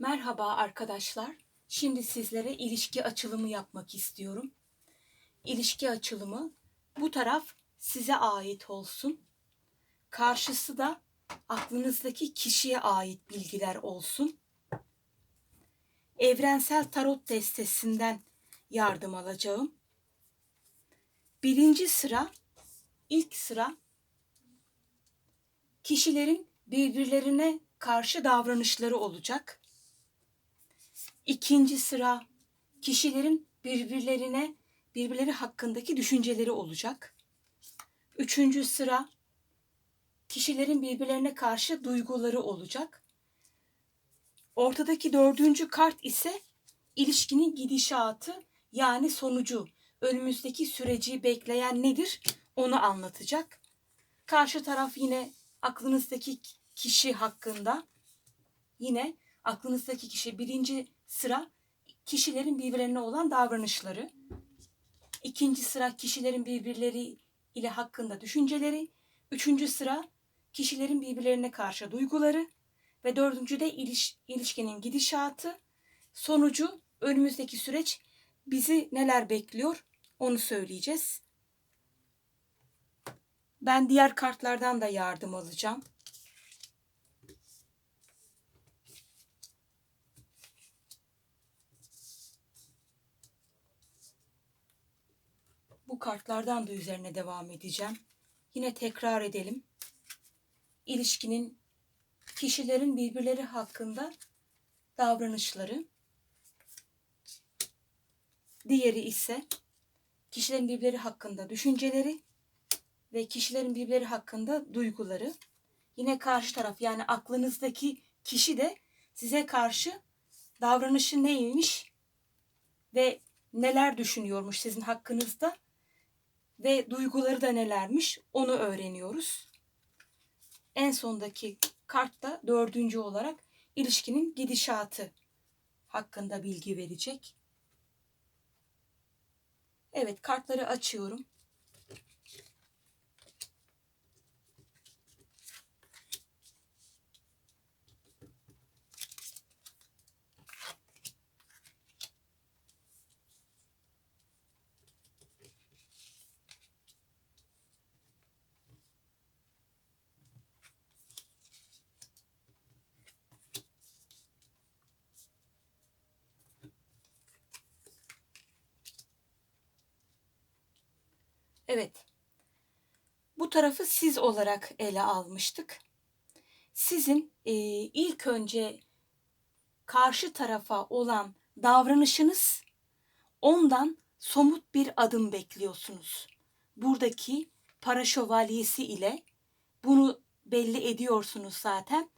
Merhaba arkadaşlar. Şimdi sizlere ilişki açılımı yapmak istiyorum. İlişki açılımı bu taraf size ait olsun. Karşısı da aklınızdaki kişiye ait bilgiler olsun. Evrensel tarot destesinden yardım alacağım. Birinci sıra, ilk sıra kişilerin birbirlerine karşı davranışları olacak. İkinci sıra kişilerin birbirlerine birbirleri hakkındaki düşünceleri olacak. Üçüncü sıra kişilerin birbirlerine karşı duyguları olacak. Ortadaki dördüncü kart ise ilişkinin gidişatı yani sonucu, önümüzdeki süreci bekleyen nedir onu anlatacak. Karşı taraf yine aklınızdaki kişi hakkında yine aklınızdaki kişi birinci sıra kişilerin birbirlerine olan davranışları. ikinci sıra kişilerin birbirleri ile hakkında düşünceleri. Üçüncü sıra kişilerin birbirlerine karşı duyguları. Ve dördüncü de iliş, ilişkinin gidişatı. Sonucu önümüzdeki süreç bizi neler bekliyor onu söyleyeceğiz. Ben diğer kartlardan da yardım alacağım. Bu kartlardan da üzerine devam edeceğim. Yine tekrar edelim. İlişkinin kişilerin birbirleri hakkında davranışları. Diğeri ise kişilerin birbirleri hakkında düşünceleri ve kişilerin birbirleri hakkında duyguları. Yine karşı taraf yani aklınızdaki kişi de size karşı davranışı neymiş ve neler düşünüyormuş sizin hakkınızda ve duyguları da nelermiş onu öğreniyoruz. En sondaki kart da dördüncü olarak ilişkinin gidişatı hakkında bilgi verecek. Evet kartları açıyorum. Evet. Bu tarafı siz olarak ele almıştık. Sizin e, ilk önce karşı tarafa olan davranışınız ondan somut bir adım bekliyorsunuz. Buradaki para şövalyesi ile bunu belli ediyorsunuz zaten.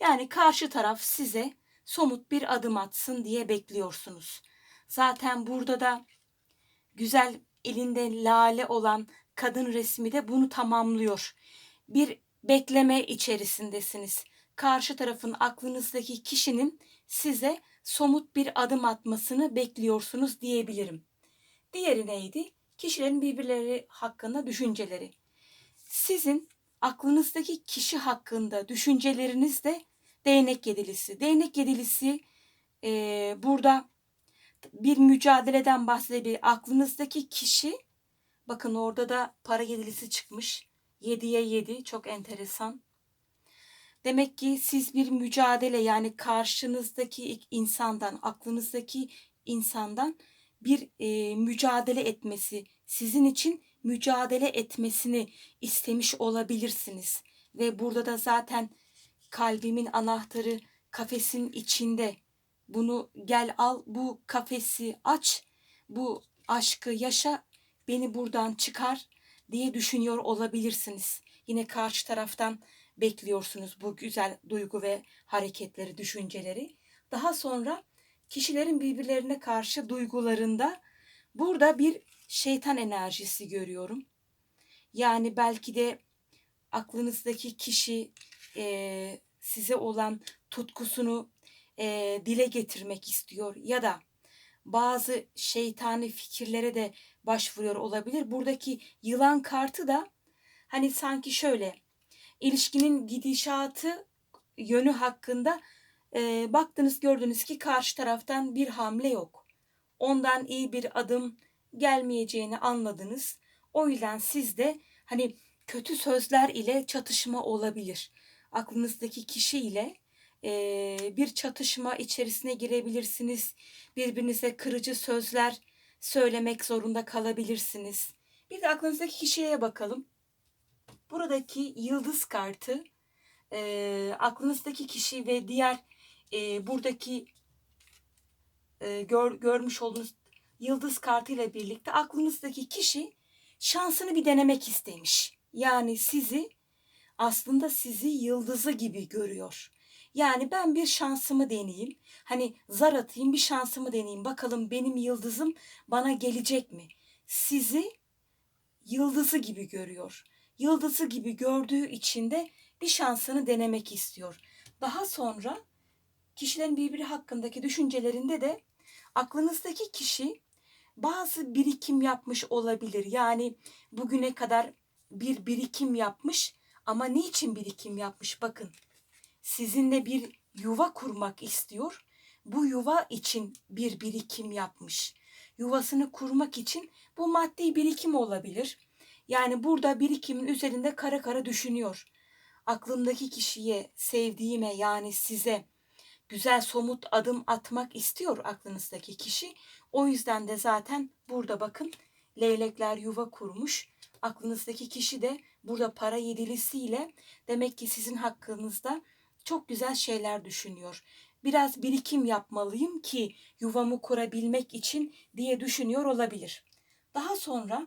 Yani karşı taraf size somut bir adım atsın diye bekliyorsunuz. Zaten burada da güzel elinde lale olan kadın resmi de bunu tamamlıyor. Bir bekleme içerisindesiniz. Karşı tarafın aklınızdaki kişinin size somut bir adım atmasını bekliyorsunuz diyebilirim. Diğeri neydi? Kişilerin birbirleri hakkında düşünceleri. Sizin aklınızdaki kişi hakkında düşünceleriniz de değnek yedilisi. Değnek yedilisi e, burada bir mücadeleden bahsedebilir. Aklınızdaki kişi bakın orada da para yedilisi çıkmış. 7'ye 7 çok enteresan. Demek ki siz bir mücadele yani karşınızdaki insandan, aklınızdaki insandan bir e, mücadele etmesi, sizin için mücadele etmesini istemiş olabilirsiniz. Ve burada da zaten kalbimin anahtarı kafesin içinde bunu gel al bu kafesi aç, bu aşkı yaşa, beni buradan çıkar diye düşünüyor olabilirsiniz. Yine karşı taraftan bekliyorsunuz bu güzel duygu ve hareketleri, düşünceleri. Daha sonra kişilerin birbirlerine karşı duygularında burada bir şeytan enerjisi görüyorum. Yani belki de aklınızdaki kişi e, size olan tutkusunu e, dile getirmek istiyor ya da bazı şeytani fikirlere de başvuruyor olabilir. Buradaki yılan kartı da hani sanki şöyle ilişkinin gidişatı yönü hakkında e, baktınız gördünüz ki karşı taraftan bir hamle yok. Ondan iyi bir adım gelmeyeceğini anladınız. O yüzden siz de hani kötü sözler ile çatışma olabilir. Aklınızdaki kişi ile e, bir çatışma içerisine girebilirsiniz. Birbirinize kırıcı sözler söylemek zorunda kalabilirsiniz. Bir de aklınızdaki kişiye bakalım. Buradaki yıldız kartı e, aklınızdaki kişi ve diğer e, buradaki e, gör, görmüş olduğunuz yıldız kartı ile birlikte aklınızdaki kişi şansını bir denemek istemiş. Yani sizi aslında sizi yıldızı gibi görüyor. Yani ben bir şansımı deneyeyim. Hani zar atayım bir şansımı deneyeyim. Bakalım benim yıldızım bana gelecek mi? Sizi yıldızı gibi görüyor. Yıldızı gibi gördüğü için de bir şansını denemek istiyor. Daha sonra kişilerin birbiri hakkındaki düşüncelerinde de aklınızdaki kişi bazı birikim yapmış olabilir. Yani bugüne kadar bir birikim yapmış ama niçin birikim yapmış? Bakın sizinle bir yuva kurmak istiyor. Bu yuva için bir birikim yapmış. Yuvasını kurmak için bu maddi birikim olabilir. Yani burada birikimin üzerinde kara kara düşünüyor. Aklımdaki kişiye, sevdiğime yani size güzel somut adım atmak istiyor aklınızdaki kişi. O yüzden de zaten burada bakın leylekler yuva kurmuş. Aklınızdaki kişi de burada para yedilisiyle demek ki sizin hakkınızda çok güzel şeyler düşünüyor. Biraz birikim yapmalıyım ki yuvamı kurabilmek için diye düşünüyor olabilir. Daha sonra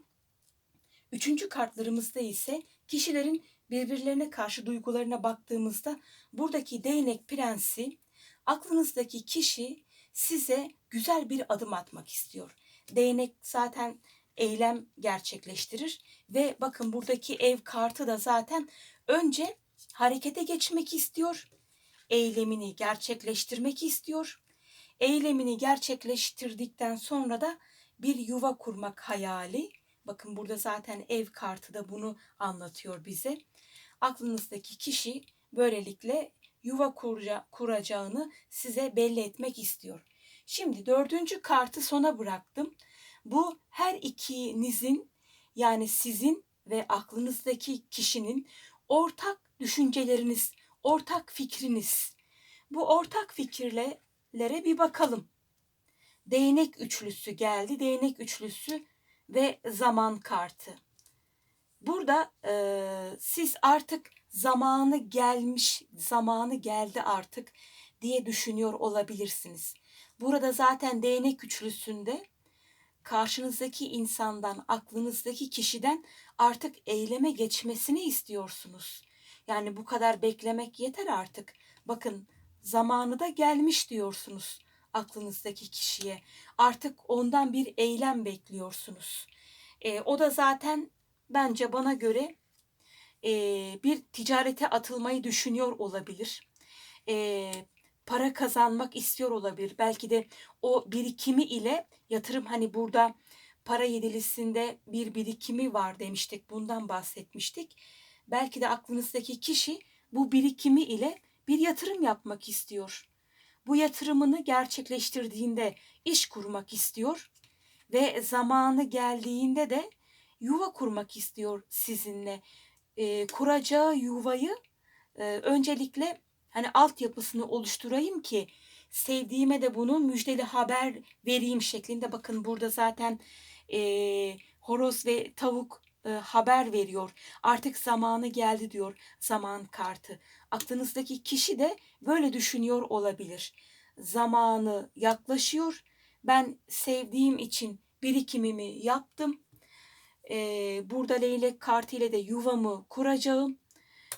üçüncü kartlarımızda ise kişilerin birbirlerine karşı duygularına baktığımızda buradaki değnek prensi aklınızdaki kişi size güzel bir adım atmak istiyor. Değnek zaten eylem gerçekleştirir ve bakın buradaki ev kartı da zaten önce harekete geçmek istiyor. Eylemini gerçekleştirmek istiyor. Eylemini gerçekleştirdikten sonra da bir yuva kurmak hayali. Bakın burada zaten ev kartı da bunu anlatıyor bize. Aklınızdaki kişi böylelikle yuva kuraca, kuracağını size belli etmek istiyor. Şimdi dördüncü kartı sona bıraktım. Bu her ikinizin yani sizin ve aklınızdaki kişinin ortak düşünceleriniz, ortak fikriniz. Bu ortak fikirlere bir bakalım. Değnek üçlüsü geldi. Değnek üçlüsü ve zaman kartı. Burada e, siz artık zamanı gelmiş, zamanı geldi artık diye düşünüyor olabilirsiniz. Burada zaten değnek üçlüsünde karşınızdaki insandan, aklınızdaki kişiden artık eyleme geçmesini istiyorsunuz. Yani bu kadar beklemek yeter artık. Bakın zamanı da gelmiş diyorsunuz aklınızdaki kişiye. Artık ondan bir eylem bekliyorsunuz. E, o da zaten bence bana göre e, bir ticarete atılmayı düşünüyor olabilir. E, para kazanmak istiyor olabilir. Belki de o birikimi ile yatırım hani burada para yedilisinde bir birikimi var demiştik. Bundan bahsetmiştik. Belki de aklınızdaki kişi bu birikimi ile bir yatırım yapmak istiyor. Bu yatırımını gerçekleştirdiğinde iş kurmak istiyor ve zamanı geldiğinde de yuva kurmak istiyor sizinle. E, kuracağı yuvayı e, öncelikle hani altyapısını oluşturayım ki sevdiğime de bunu müjdeli haber vereyim şeklinde. Bakın burada zaten e, horoz ve tavuk e, haber veriyor. Artık zamanı geldi diyor zaman kartı. Aklınızdaki kişi de böyle düşünüyor olabilir. Zamanı yaklaşıyor. Ben sevdiğim için birikimimi yaptım. Ee, burada leylek kartı ile de yuvamı kuracağım.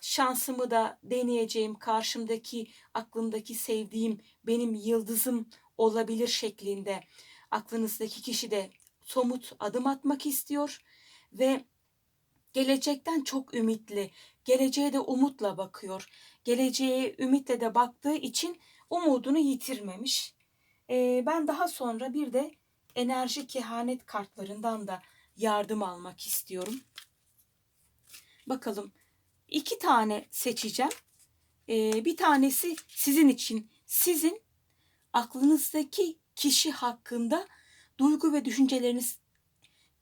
Şansımı da deneyeceğim. Karşımdaki aklımdaki sevdiğim benim yıldızım olabilir şeklinde. Aklınızdaki kişi de somut adım atmak istiyor ve gelecekten çok ümitli, geleceğe de umutla bakıyor. Geleceğe ümitle de baktığı için umudunu yitirmemiş. Ee, ben daha sonra bir de enerji kehanet kartlarından da yardım almak istiyorum. Bakalım iki tane seçeceğim. Ee, bir tanesi sizin için sizin aklınızdaki kişi hakkında duygu ve düşünceleriniz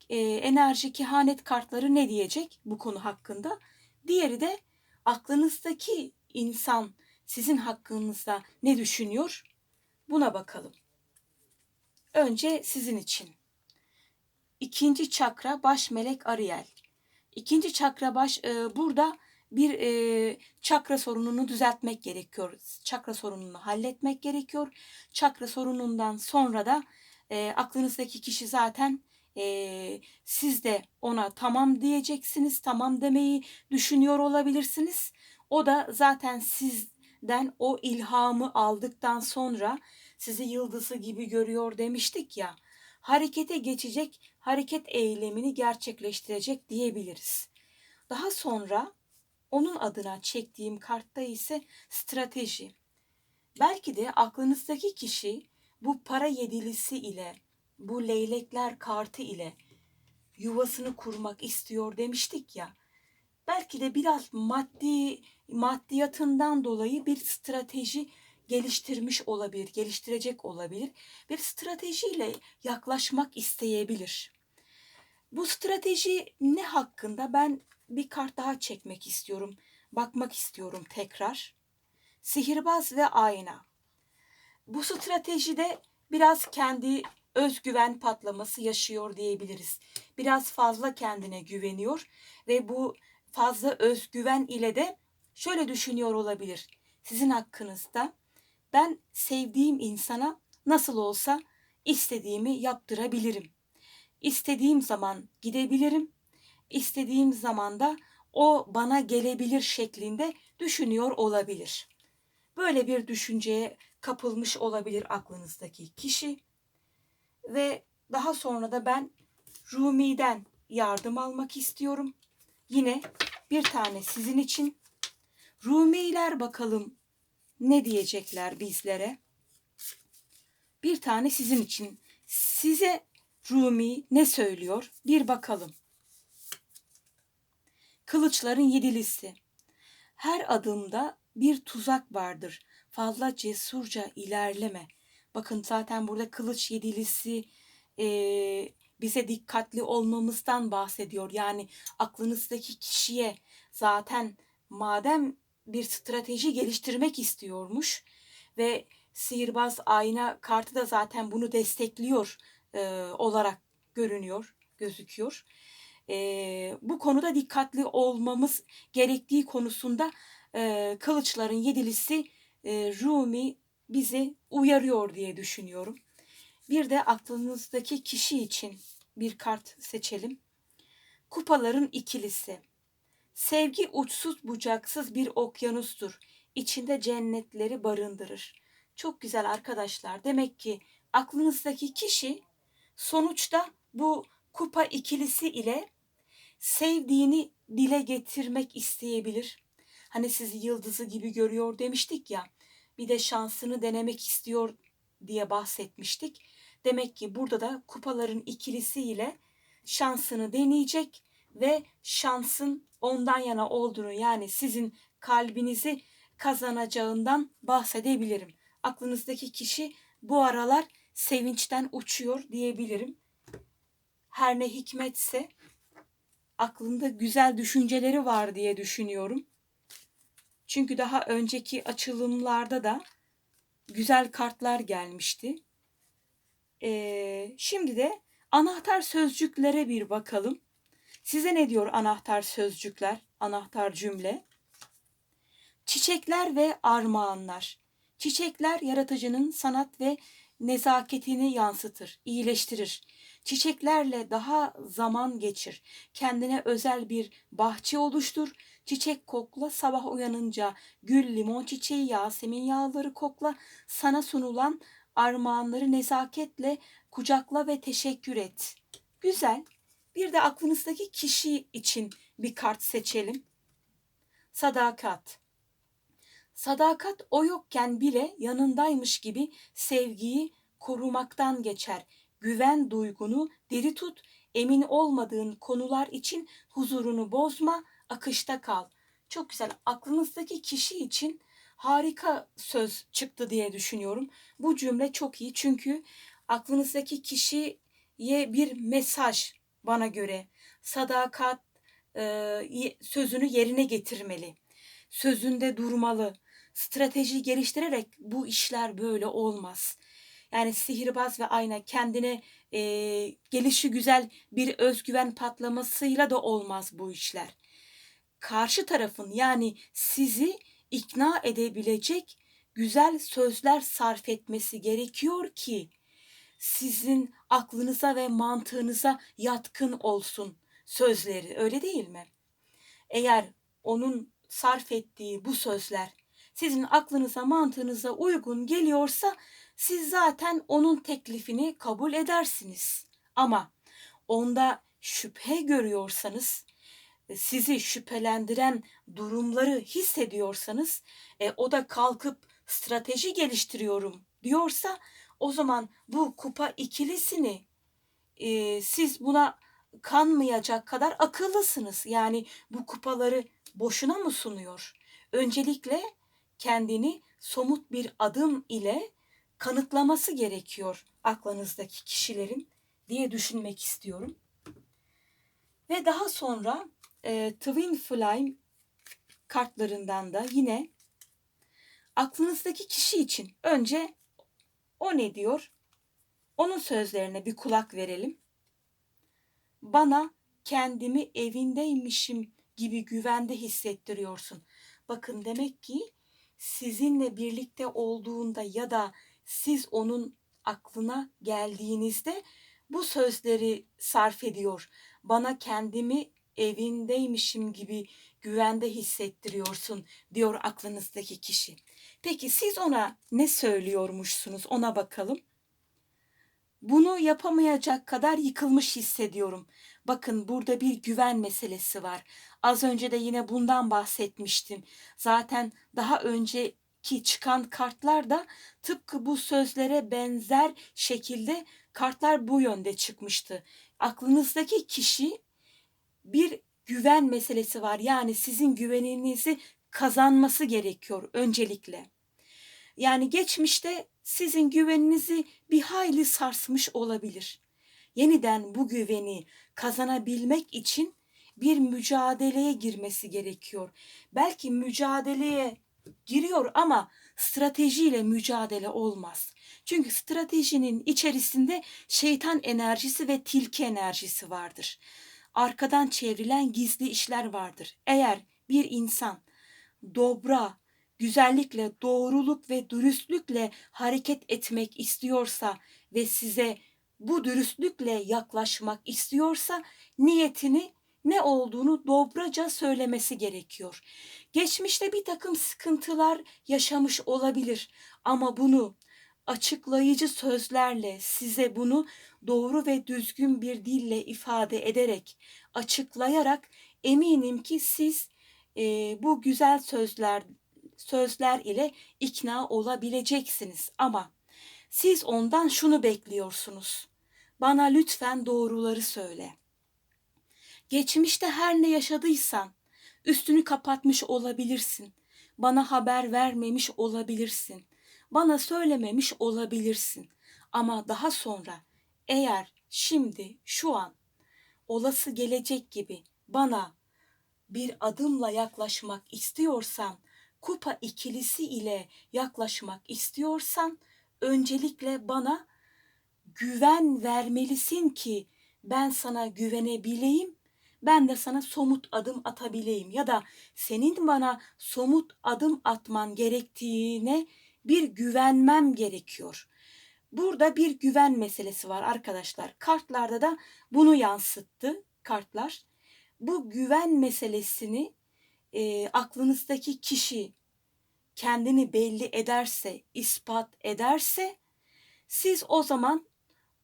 e, enerji kehanet kartları ne diyecek bu konu hakkında? Diğeri de aklınızdaki insan sizin hakkınızda ne düşünüyor? Buna bakalım. Önce sizin için. İkinci çakra baş melek Ariel. İkinci çakra baş e, burada bir e, çakra sorununu düzeltmek gerekiyor. Çakra sorununu halletmek gerekiyor. Çakra sorunundan sonra da e, aklınızdaki kişi zaten e, siz de ona tamam diyeceksiniz. Tamam demeyi düşünüyor olabilirsiniz. O da zaten sizden o ilhamı aldıktan sonra sizi yıldızı gibi görüyor demiştik ya. Harekete geçecek, hareket eylemini gerçekleştirecek diyebiliriz. Daha sonra onun adına çektiğim kartta ise strateji. Belki de aklınızdaki kişi bu para yedilisi ile, bu leylekler kartı ile yuvasını kurmak istiyor demiştik ya. Belki de biraz maddi maddiyatından dolayı bir strateji geliştirmiş olabilir, geliştirecek olabilir. Bir stratejiyle yaklaşmak isteyebilir. Bu strateji ne hakkında ben bir kart daha çekmek istiyorum. Bakmak istiyorum tekrar. Sihirbaz ve ayna. Bu stratejide biraz kendi özgüven patlaması yaşıyor diyebiliriz. Biraz fazla kendine güveniyor ve bu fazla özgüven ile de şöyle düşünüyor olabilir. Sizin hakkınızda ben sevdiğim insana nasıl olsa istediğimi yaptırabilirim. İstediğim zaman gidebilirim. İstediğim zaman da o bana gelebilir şeklinde düşünüyor olabilir. Böyle bir düşünceye kapılmış olabilir aklınızdaki kişi ve daha sonra da ben Rumi'den yardım almak istiyorum. Yine bir tane sizin için. Rumiler bakalım ne diyecekler bizlere? Bir tane sizin için. Size Rumi ne söylüyor? Bir bakalım. Kılıçların yedilisi. Her adımda bir tuzak vardır. Fazla cesurca ilerleme. Bakın zaten burada kılıç yedilisi e, bize dikkatli olmamızdan bahsediyor. Yani aklınızdaki kişiye zaten madem bir strateji geliştirmek istiyormuş ve sihirbaz ayna kartı da zaten bunu destekliyor e, olarak görünüyor, gözüküyor. E, bu konuda dikkatli olmamız gerektiği konusunda e, kılıçların yedilisi e, Rumi bizi uyarıyor diye düşünüyorum. Bir de aklınızdaki kişi için bir kart seçelim. Kupaların ikilisi. Sevgi uçsuz bucaksız bir okyanustur. İçinde cennetleri barındırır. Çok güzel arkadaşlar. Demek ki aklınızdaki kişi sonuçta bu kupa ikilisi ile sevdiğini dile getirmek isteyebilir. Hani sizi yıldızı gibi görüyor demiştik ya. Bir de şansını denemek istiyor diye bahsetmiştik. Demek ki burada da kupaların ikilisi ile şansını deneyecek ve şansın ondan yana olduğunu yani sizin kalbinizi kazanacağından bahsedebilirim. Aklınızdaki kişi bu aralar sevinçten uçuyor diyebilirim. Her ne hikmetse aklında güzel düşünceleri var diye düşünüyorum. Çünkü daha önceki açılımlarda da güzel kartlar gelmişti. Ee, şimdi de anahtar sözcüklere bir bakalım. Size ne diyor anahtar sözcükler, anahtar cümle? Çiçekler ve armağanlar. Çiçekler yaratıcının sanat ve nezaketini yansıtır, iyileştirir. Çiçeklerle daha zaman geçir. Kendine özel bir bahçe oluştur. Çiçek kokla sabah uyanınca gül, limon çiçeği, yasemin yağları kokla. Sana sunulan armağanları nezaketle kucakla ve teşekkür et. Güzel. Bir de aklınızdaki kişi için bir kart seçelim. Sadakat. Sadakat o yokken bile yanındaymış gibi sevgiyi korumaktan geçer. Güven duygunu diri tut, emin olmadığın konular için huzurunu bozma, akışta kal. Çok güzel. Aklınızdaki kişi için harika söz çıktı diye düşünüyorum. Bu cümle çok iyi çünkü aklınızdaki kişiye bir mesaj bana göre sadakat e, sözünü yerine getirmeli. Sözünde durmalı. Strateji geliştirerek bu işler böyle olmaz. Yani sihirbaz ve ayna kendine e, gelişi güzel bir özgüven patlamasıyla da olmaz bu işler. Karşı tarafın yani sizi ikna edebilecek güzel sözler sarf etmesi gerekiyor ki sizin aklınıza ve mantığınıza yatkın olsun sözleri öyle değil mi? Eğer onun sarf ettiği bu sözler sizin aklınıza mantığınıza uygun geliyorsa siz zaten onun teklifini kabul edersiniz. Ama onda şüphe görüyorsanız, sizi şüphelendiren durumları hissediyorsanız, e, o da kalkıp strateji geliştiriyorum diyorsa, o zaman bu kupa ikilisini e, siz buna kanmayacak kadar akıllısınız. Yani bu kupaları boşuna mı sunuyor? Öncelikle kendini somut bir adım ile kanıtlaması gerekiyor aklınızdaki kişilerin diye düşünmek istiyorum. Ve daha sonra e, Twin Flame kartlarından da yine aklınızdaki kişi için önce o ne diyor? Onun sözlerine bir kulak verelim. Bana kendimi evindeymişim gibi güvende hissettiriyorsun. Bakın demek ki sizinle birlikte olduğunda ya da siz onun aklına geldiğinizde bu sözleri sarf ediyor. Bana kendimi evindeymişim gibi güvende hissettiriyorsun diyor aklınızdaki kişi. Peki siz ona ne söylüyormuşsunuz ona bakalım. Bunu yapamayacak kadar yıkılmış hissediyorum. Bakın burada bir güven meselesi var. Az önce de yine bundan bahsetmiştim. Zaten daha önce ki çıkan kartlar da tıpkı bu sözlere benzer şekilde kartlar bu yönde çıkmıştı. Aklınızdaki kişi bir güven meselesi var. Yani sizin güveninizi kazanması gerekiyor öncelikle. Yani geçmişte sizin güveninizi bir hayli sarsmış olabilir. Yeniden bu güveni kazanabilmek için bir mücadeleye girmesi gerekiyor. Belki mücadeleye giriyor ama stratejiyle mücadele olmaz. Çünkü stratejinin içerisinde şeytan enerjisi ve tilki enerjisi vardır. Arkadan çevrilen gizli işler vardır. Eğer bir insan dobra, güzellikle, doğruluk ve dürüstlükle hareket etmek istiyorsa ve size bu dürüstlükle yaklaşmak istiyorsa niyetini ne olduğunu dobraca söylemesi gerekiyor. Geçmişte bir takım sıkıntılar yaşamış olabilir ama bunu açıklayıcı sözlerle size bunu doğru ve düzgün bir dille ifade ederek, açıklayarak eminim ki siz e, bu güzel sözler sözler ile ikna olabileceksiniz ama siz ondan şunu bekliyorsunuz. Bana lütfen doğruları söyle. Geçmişte her ne yaşadıysan üstünü kapatmış olabilirsin. Bana haber vermemiş olabilirsin. Bana söylememiş olabilirsin. Ama daha sonra eğer şimdi şu an olası gelecek gibi bana bir adımla yaklaşmak istiyorsan, kupa ikilisi ile yaklaşmak istiyorsan öncelikle bana güven vermelisin ki ben sana güvenebileyim ben de sana somut adım atabileyim ya da senin bana somut adım atman gerektiğine bir güvenmem gerekiyor. Burada bir güven meselesi var arkadaşlar. Kartlarda da bunu yansıttı kartlar. Bu güven meselesini e, aklınızdaki kişi kendini belli ederse, ispat ederse siz o zaman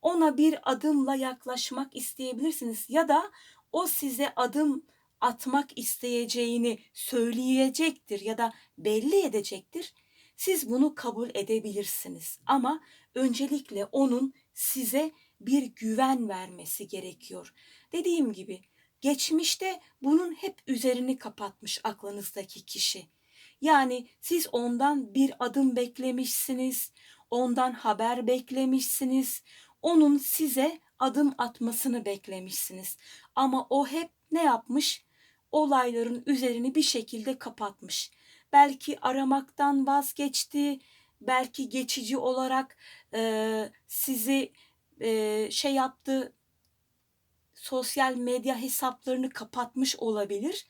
ona bir adımla yaklaşmak isteyebilirsiniz ya da o size adım atmak isteyeceğini söyleyecektir ya da belli edecektir. Siz bunu kabul edebilirsiniz ama öncelikle onun size bir güven vermesi gerekiyor. Dediğim gibi geçmişte bunun hep üzerini kapatmış aklınızdaki kişi. Yani siz ondan bir adım beklemişsiniz, ondan haber beklemişsiniz, onun size adım atmasını beklemişsiniz. Ama o hep ne yapmış? Olayların üzerini bir şekilde kapatmış. Belki aramaktan vazgeçti, belki geçici olarak e, sizi e, şey yaptı, sosyal medya hesaplarını kapatmış olabilir.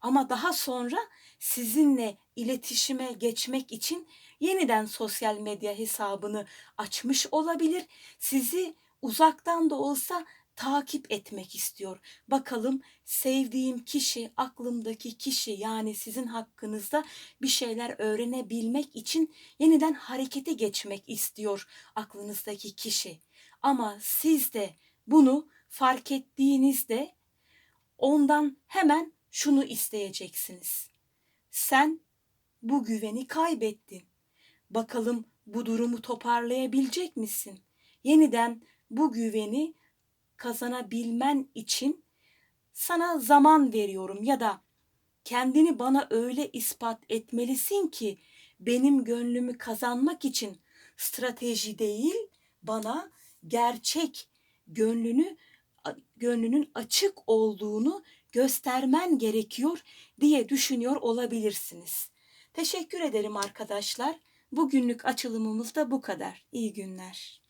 Ama daha sonra sizinle iletişime geçmek için yeniden sosyal medya hesabını açmış olabilir. Sizi uzaktan da olsa takip etmek istiyor. Bakalım sevdiğim kişi, aklımdaki kişi yani sizin hakkınızda bir şeyler öğrenebilmek için yeniden harekete geçmek istiyor aklınızdaki kişi. Ama siz de bunu fark ettiğinizde ondan hemen şunu isteyeceksiniz. Sen bu güveni kaybettin. Bakalım bu durumu toparlayabilecek misin? Yeniden bu güveni kazanabilmen için sana zaman veriyorum ya da kendini bana öyle ispat etmelisin ki benim gönlümü kazanmak için strateji değil bana gerçek gönlünü gönlünün açık olduğunu göstermen gerekiyor diye düşünüyor olabilirsiniz. Teşekkür ederim arkadaşlar. Bugünlük açılımımız da bu kadar. İyi günler.